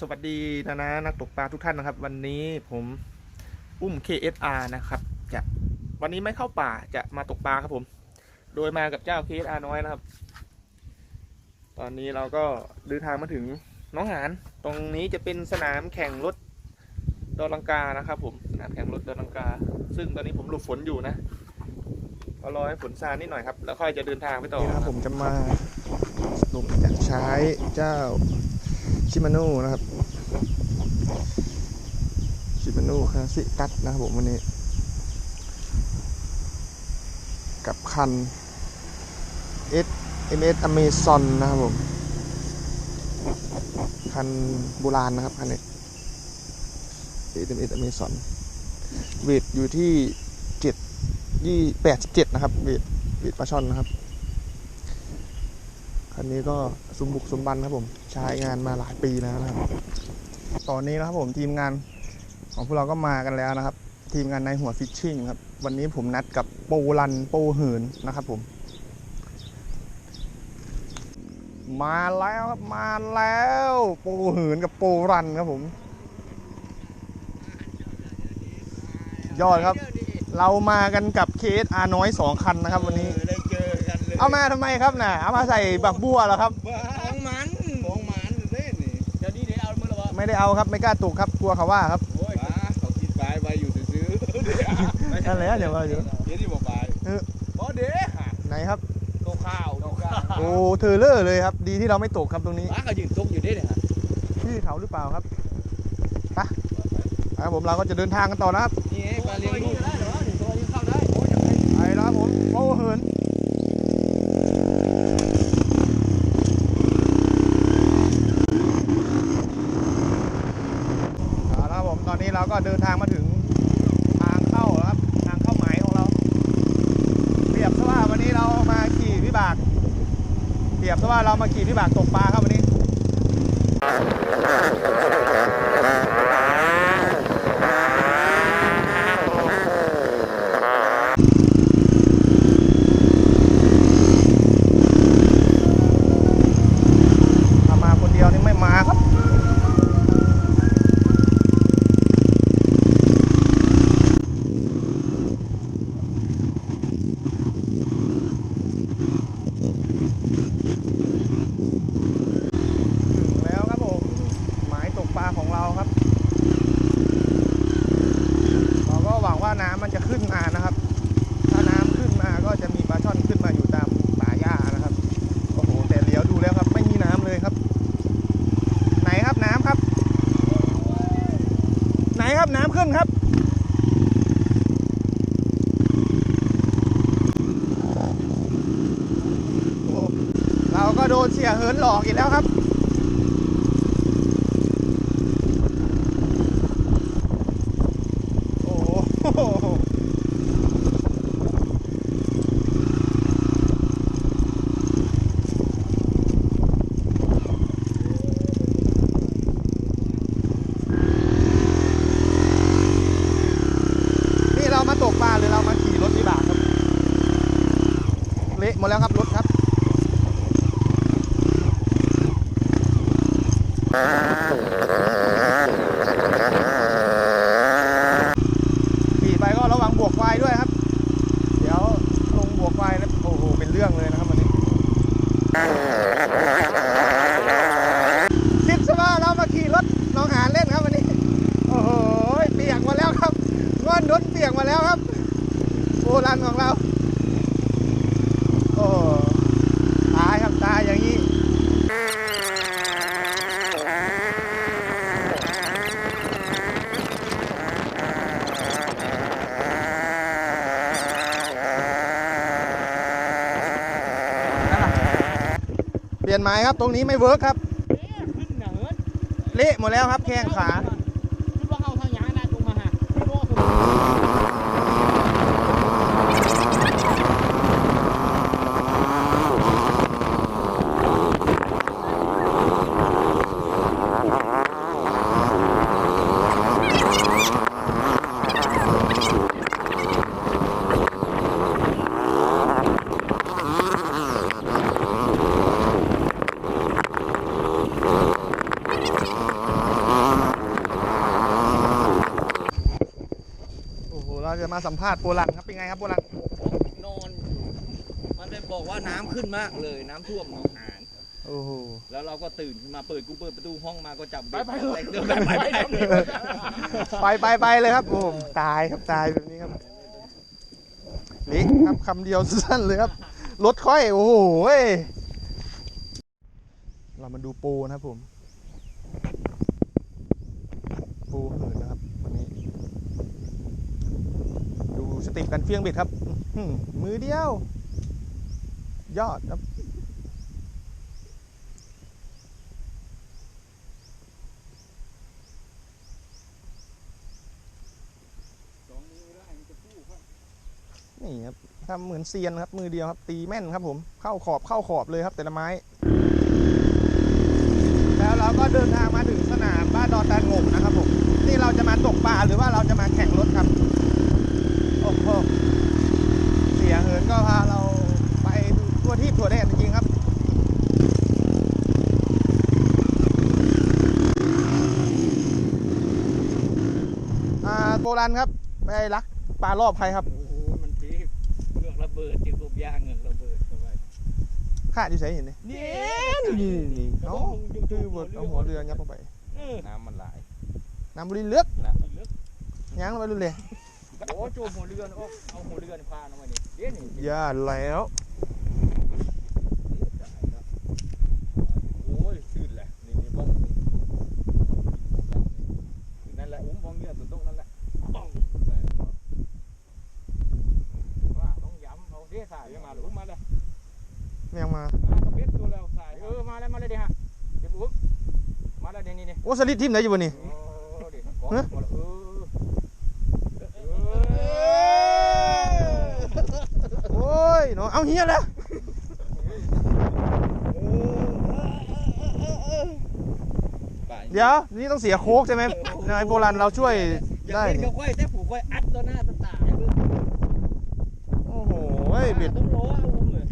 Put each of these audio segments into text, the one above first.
สวัสดีนะนะนักตกปลาทุกท่านนะครับ วันนี้ผมอุ้ม KSR นะครับ จะวันนี้ไม่เข้าป่าจะมาตกปลาครับผม โดยมากับเจ้า KSR น้อยนะครับ ตอนนี้เราก็เดินทางมาถึงน้องหานตรงนี้จะเป็นสนามแข่งรถดอลังกานะครับ ผมสนามแข่งรถดอลังกา ซึ่งตอนนี้ผมหลบฝนอยู่นะก็รอให้ฝนซานิดหน่อยครับ แล้วค่อยจะเดินทางไปต่อครับผมจะมาสรุปจากใช้เจ้า ชิมาโน่นะครับ ชิมาโน่คาซิกัตนะครับผมวันนี้ กับคัน S M S Amazon นะครับผม คันโบราณนะครับคันนี้ S M S Amazon เวทอยู่ที่เจ็ดยี่แปดสิบเจ็ดนะครับเวทเวทปลาช่อนนะครับ คันนี้ก็สมบุกสมบันครับผมใช้งานมาหลายปีแล้วนะครับ ตอนนี้นะครับผมทีมงานของพวกเราก็มากันแล้วนะครับ ทีมงานในหัวฟิชชิ่งครับ วันนี้ผมนัดกับโปรันโปเหินนะครับผม มาแล้วครับมาแล้วโปเหินกับโปรันครับผม ยอดครับ เรามากันกับเคสอาน้อยสองคันนะครับ วันนี้ เจอกันเลยเอามาทำไมครับน่ะ เอามาใส่บักบัวเหรอครับ ของมันของมันเล่นนี่เดี๋ยวนี้เดี๋ยวเอามือละวะไม่ได้เอาครับไม่กล้าตกครับกลัวเขาว่าครับโอ้ยเขาคิดปลายไว้อยู่ซื้อนั่นแหละเดี๋ยวว่าเดี๋ยวเดี๋ยวที่บอกปลายเออบอเด้ฮะไหนครับโตข้าวโตข้าวโอ้เธอเลอร์เลยครับ ดีที่เราไม่ตกครับตรงนี้ป้าก็ยืนตกอยู่เด้เนี่ยฮะพี่เขาหรือเปล่าครับไปไปครับผมเราก็จะเดินทางกันต่อนะครับนี่ไงปลาเลี้ยงลูกได้เหรอหนึ่งตัวยังเข้าได้โอ้ยไปแล้วครับผมโอ้เหินเอาละครับผมตอนนี้ เราก็เดินทางมาถึงทางเข้าแล้วครับ ทางเข้าหมายของเรา เปรียบซะว่าวันนี้เรามาขี่วิบาก เปรียบซะว่าเรามาขี่วิบากตกปลาครับวันนี้ ถ้ามาคนเดียวนี่ไม่มาครับ ถึงแล้วครับผม หมายตกปลาของเราครับ เราก็หวังว่าน้ำมันจะขึ้นมานะครับ ถ้าน้ำขึ้นมาก็จะมีปลาช่อนขึ้นมาอยู่ตามป่าหญ้านะครับ โอ้โห แต่เลี้ยวดูแล้วครับ ไม่มีน้ำเลยครับ ไหนครับน้ำครับ ไหนครับน้ำขึ้นครับ โอ้เราก็โด นเสียเหินหลอกอีกแล้วครับ โอ้โหนี่เรามาตกปลาหรือเรามาขี่รถวิบากครับ เละหมดแล้วครับรถครับ ขี่ไปก็ระวังบวกไฟด้วยครับ เดี๋ยวลงบวกไฟแล้วโอ้โห เป็นเรื่องเลยนะครับวันนี้ คิดซะว่าเรามาขี่รถน้องหานเล่นครับวันนี้ โอ้โห เปียกมาแล้วครับง่อนรถเปียกมาแล้วครับโบราณของเรา โอ้โหตายครับตายอย่างนี้ เปลี่ยนไม้ครับ ตรงนี้ไม่เวิร์กครับขึ้นเหนือเละหมดแล้วครับแข้งขา คือว่าเอาทางยางนะตรงมาฮะพี่โบ้สุด เจะมาสัมภาษณ์โปรลันครับเป็นไงครับโปรลันนอนอยู่มันได้บอกว่าน้ำขึ้นมากเลยน้ำท่วมหนองหานโอ้โหแล้วเราก็ตื่นขึ้นมาเปิดกูเปิดประตูห้องมาก็จับไปไปเลยเดินไปไปไปไปไปไปเลยครับโอ้โหตายครับตายแบบนี้ครับเละครับคำเดียวสั้นเลยครับรถค่อยโอ้โหเว้ยเรามาดูปูนะครับผม ปูเหินนะครับวันนี้ ดูส เติปกันเฟี้ยงเบ็ดครับมือเดียว ยอดครับนี่ครับทำเหมือนเซียนครับ มือเดียวครับ ตีแม่นครับผม เข้าขอบเข้าขอบเลยครับแต่ละไม้ แล้วเราก็เดินทางมาถึงสนามบ้านดอนตาโงกนะครับผม นี่เราจะมาตกปลาหรือว่าเราจะมาแข่งรถครับ โอ้โห เสียเหินก็พาเราไปทั่วที่ทั่วแดนจริงๆครับ อ่าโบรันครับไปรักปลารอบใครครับโอ้โหมันพีคเงือกระเบิดจิงกบย่างเงือกระเบิดเข้าไปข้าที่ใส่เห็นนี่นี่นี่นี่เอาคือเวิร์ดเอาหัวเรือยับเข้าไปเออน้ำมันไหลน้ำบริเลือกน้ำมันลึกยั้งลงไปรุนเลยโอ้โจมหัวเรือนโอ้เอาหัวเรือนพาลงมานี่เดี๋ยวนี่อย่าแล้ว โอ้ยชื่นแหละนี่นี่บ้องนี่นั่นแหละอุ้มบ้องเงี้ยตัวโต๊ะนั่นแหละบ้องว่าต้องย้ำเอาเดี๋ยวสายมาหรืออุ้มมาเลยแมงมามากระเบ็ดตัวแล้วสายเออมาแล้วมาเลยดิฮะเดี๋ยวปุ๊บมาแล้วเดี๋ยวนี้นี่โอ้สลิดทิมไหนอยู่บนนี่โอ้เดี๋ยวของเออเออโอ้ยเนาะเอาเฮียแล้วเดี๋ยวนี่ต้องเสียโค้กใช่ไหมนายโบรันเราช่วยอยากได้เล่นนี่กับก้อยแต่ผูกก้อยอัดตัวหน้าตัวตาให้เบิ่งโอ้โหเบ็ดต้องรอเอาอุ้มเลย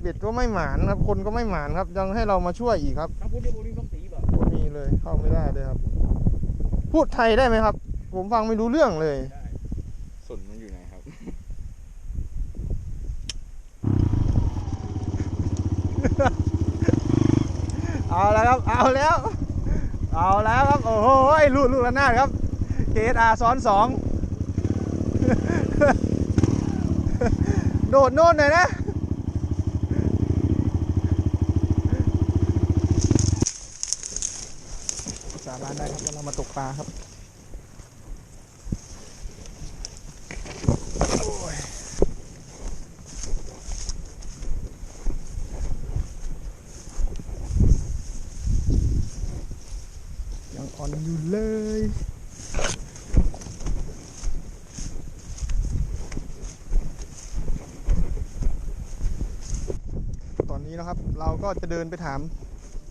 เบ็ดก็ไม่หมานครับ คนก็ไม่หมานครับ ยังให้เรามาช่วยอีกครับทั้งพูดได้บุรีต้องตีบ่ก็มีเลยเข้าไม่ได้เลยครับ พูดไทยได้ไหมครับ ผมฟังไม่รู้เรื่องเลยได้สนมันอยู่ไหนครับ เอาแล้วครับ เอาแล้ว เอาแล้วครับ โอ้โหลูกลูกระนาดครับ KSR ซ้อนสอง โดดโน่นหน่อยนะสาบานได้ครับเรามาตกปลาครับอยังอ่อนอยู่เลย ตอ นนี้นะครับ เราก็จะเดินไปถาม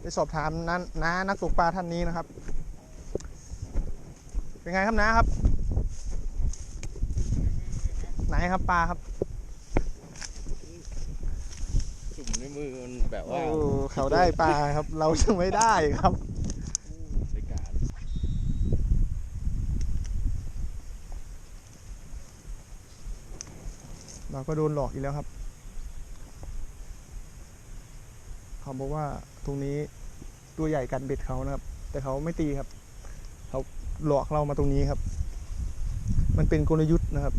ไปสอบถามน้าน้านักตกปลาท่านนี้นะครับ เป็นไงครับน้าครับ ไหนครับปลาครับจุ่มในมือมันแบบโอ้ว่าเขาได้ปลาครับ เราจะไม่ได้ครับในการเราก็โดนหลอกอีกแล้วครับ เขาบอกว่าตรงนี้ตัวใหญ่กันเบ็ดเขานะครับ แต่เขาไม่ตีครับ เขาหลอกเรามาตรงนี้ครับ มันเป็นกลยุทธ์นะครับ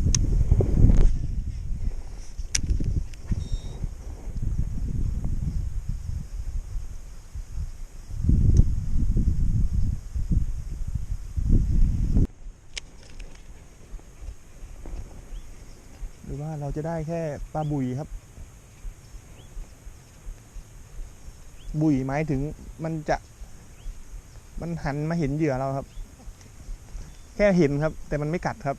หรือว่าเราจะได้แค่ปลาบุยครับ บุยหมายถึงมันจะ มันหันมาเห็นเหยื่อเราครับ แค่เห็นครับ แต่มันไม่กัดครับ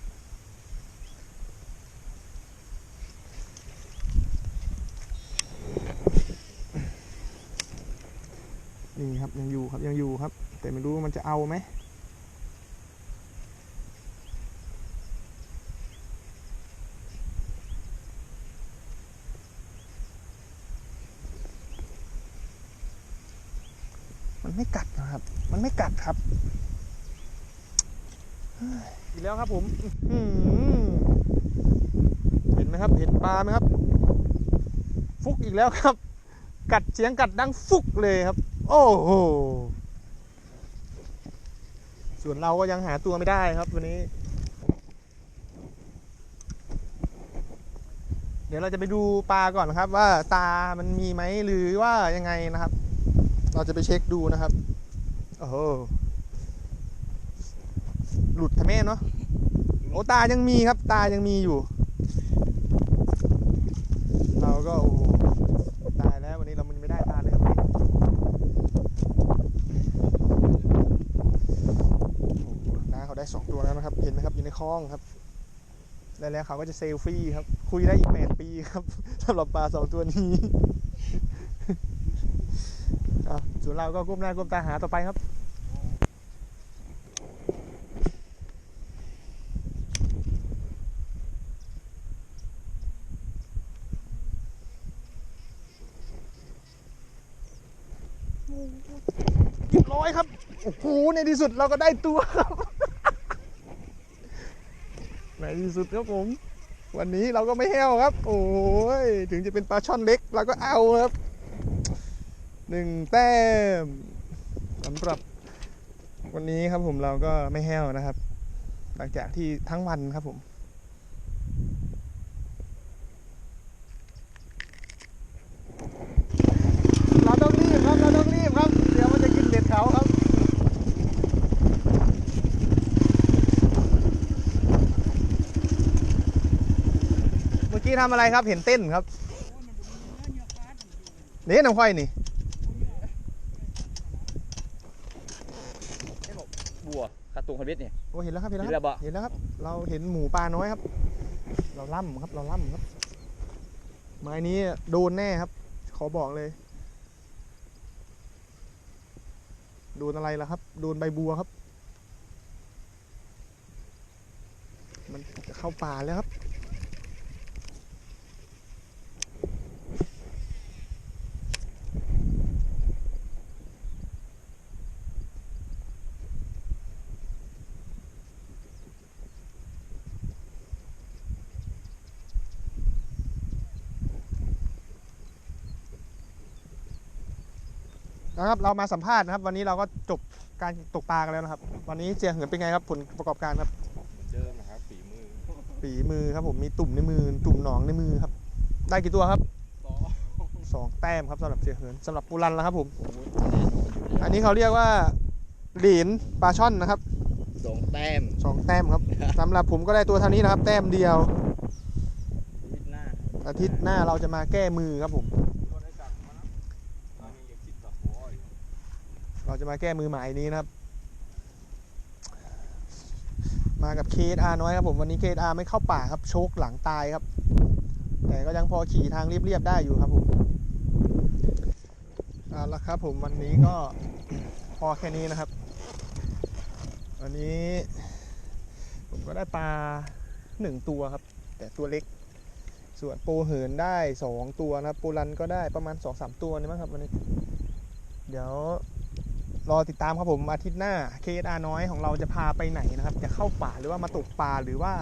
นี่ครับยังอยู่ครับยังอยู่ครับ แต่ไม่รู้ว่ามันจะเอาไหม มันไม่กัดนะครับ มันไม่กัดครับอีกแล้วครับผมเห็นไหมครับ เห็นปลาไหมครับ ฟุกอีกแล้วครับ กัดเสียงกัดดังฟุกเลยครับ โอ้โห ส่วนเราก็ยังหาตัวไม่ได้ครับ วันนี้ เดี๋ยวเราจะไปดูปลาก่อนครับ ว่าตามันมีไหมหรือว่ายังไงนะครับ เราจะไปเช็คดูนะครับ โอ้โห หลุดทำไมเนาะ โอ้ตายังมีครับ ตายังมีอยู่ เราก็โอ้ตายแล้ววันนี้เรามันไม่ได้ตาเลยครับวันนี้น้าเขาได้สองตัวแล้วนะครับ เห็นไหมครับอยู่ในคลองครับ แล้วแล้วเขาก็จะเซลฟี่ครับ คุยได้อีกแปดปีครับสำหรับปลาสองตัวนี้ ส่วนเราก็ก้มหน้าก้มตาหาต่อไปครับเรียบร้อยครับ โอ้โห ในที่สุดเราก็ได้ตัวครับ ในที่สุดครับผม วันนี้เราก็ไม่แห้วครับ โอ้ย ถึงจะเป็นปลาช่อนเล็ก เราก็เอาครับ หนึ่งแต้มสำหรับวันนี้ครับผมเราก็ไม่แห้วนะครับ หลังจากที่ทั้งวันครับผมเราต้องรีบครับเราต้องรีบครับ เดี๋ยวมันจะกินเด็ดเขาครับเมื่อกี้ทำอะไรครับเห็นเต้นครับเนี่น้ำค่อยนี่ บัว คาตุงคาบิดเนี่ยโอ้เห็นแล้วครับเห็นแล้วเห็นคแล้รับวบ่เห็นแล้วครับ เราเห็นหมูปลาน้อยครับ เราล่ำครับเราล่ำครับไม้นี้โดนแน่ครับ ขอบอกเลยโดนอะไรล่ะครับโดนใบบัวครับ มันจะเข้าป่าแล้วครับ นะครับเรามาสัมภาษณ์นะครับ วันนี้เราก็จบการตกปลากันแล้วนะครับ วันนี้เจียเหินเป็นไงครับผลประกอบการครับเดิมนะครับฝีมือฝีมือครับผมมีตุ่มในมือตุ่มหนองในมือครับ ได้กี่ตัวครับสองสองแต้มครับสำหรับเจียเหินสำหรับปูรันแล้วครับผมอันนี้เขาเรียกว่าเหรียญปลาช่อนนะครับสองแต้มสองแต้มครับสำหรับผมก็ได้ตัวเท่านี้นะครับ แต้มเดียวนิดหน้าอาทิตย์หน้าเราจะมาแก้มือครับผม ตัวได้จับมานะอันนี้ยังคิดแบบโอ้ย เราจะมาแก้มือหมายนี้นะครับ มากับเคสอาน้อยครับผมวันนี้เคสอาไม่เข้าป่าครับโชคหลังตายครับ แต่ก็ยังพอขี่ทางเรียบๆได้อยู่ครับผมเอาละครับผมวันนี้ก็พอแค่นี้นะครับ วันนี้ผมก็ได้ปลาหนึ่งตัวครับ แต่ตัวเล็ก ส่วนโปเหินได้สองตัวนะครับโปรันก็ได้ประมาณสองสามตัวนี่มั้งครับวันนี้ เดี๋ยว รอติดตามครับผมอาทิตย์หน้า KSR น้อยของเราจะพาไปไหนนะครับ จะเข้าป่าหรือว่ามาตกปลาหรือว่า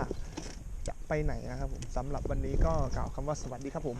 จะไปไหนนะครับผมสำหรับวันนี้ก็กล่าวคำว่าสวัสดีครับผม